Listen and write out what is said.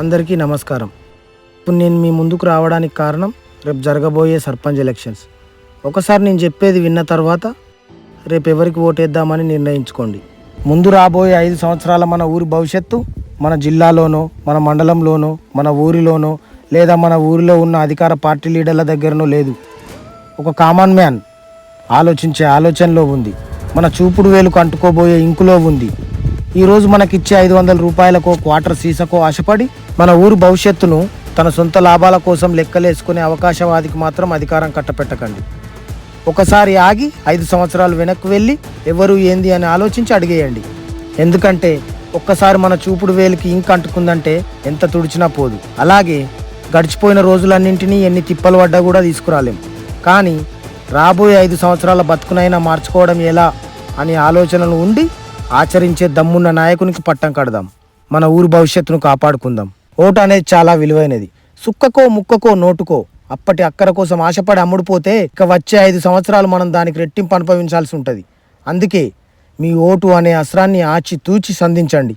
అందరికీ నమస్కారం. ఇప్పుడు నేను మీ ముందుకు రావడానికి కారణం రేపు జరగబోయే సర్పంచ్ ఎలక్షన్స్. ఒకసారి నేను చెప్పేది విన్న తర్వాత రేపు ఎవరికి ఓటేద్దామని నిర్ణయించుకోండి. ముందు రాబోయే ఐదు సంవత్సరాల మన ఊరి భవిష్యత్తు మన జిల్లాలోనో మన మండలంలోనో మన ఊరిలోనో లేదా మన ఊరిలో ఉన్న అధికార పార్టీ లీడర్ల దగ్గరనో లేదు. ఒక కామన్ మ్యాన్ ఆలోచించే ఆలోచనలో ఉంది. మన చూపుడు వేలుకు అంటుకోబోయే ఇంకులో ఉంది. ఈరోజు మనకిచ్చే ఐదు వందల రూపాయలకో క్వార్టర్ సీసకో ఆశపడి మన ఊరు భవిష్యత్తును తన సొంత లాభాల కోసం లెక్కలేసుకునే అవకాశవాదికి మాత్రం అధికారం కట్టపెట్టకండి. ఒకసారి ఆగి ఐదు సంవత్సరాలు వెనక్కి వెళ్ళి ఎవరు ఏంది అని ఆలోచించి అడిగేయండి. ఎందుకంటే ఒక్కసారి మన చూపుడు వేలికి ఇంక్ అంటుకుందంటే ఎంత తుడిచినా పోదు. అలాగే గడిచిపోయిన రోజులన్నింటినీ ఎన్ని తిప్పలు పడ్డా కూడా తీసుకురాలేం. కానీ రాబోయే ఐదు సంవత్సరాల బతుకునైనా మార్చుకోవడం ఎలా అనే ఆలోచనలు ఉండి ఆచరించే దమ్మున్న నాయకునికి పట్టం కడదాం. మన ఊరు భవిష్యత్తును కాపాడుకుందాం. ఓటు అనేది చాలా విలువైనది. సుక్కకో ముక్కకో నోటుకో. అప్పటి అక్కర కోసం ఆశపడి అమ్ముడుపోతే ఇక వచ్చే ఐదు సంవత్సరాలు మనం దానికి రెట్టింపు అనుభవించాల్సి ఉంటుంది. అందుకే మీ ఓటు అనే అస్త్రాన్ని ఆచి తూచి సంధించండి.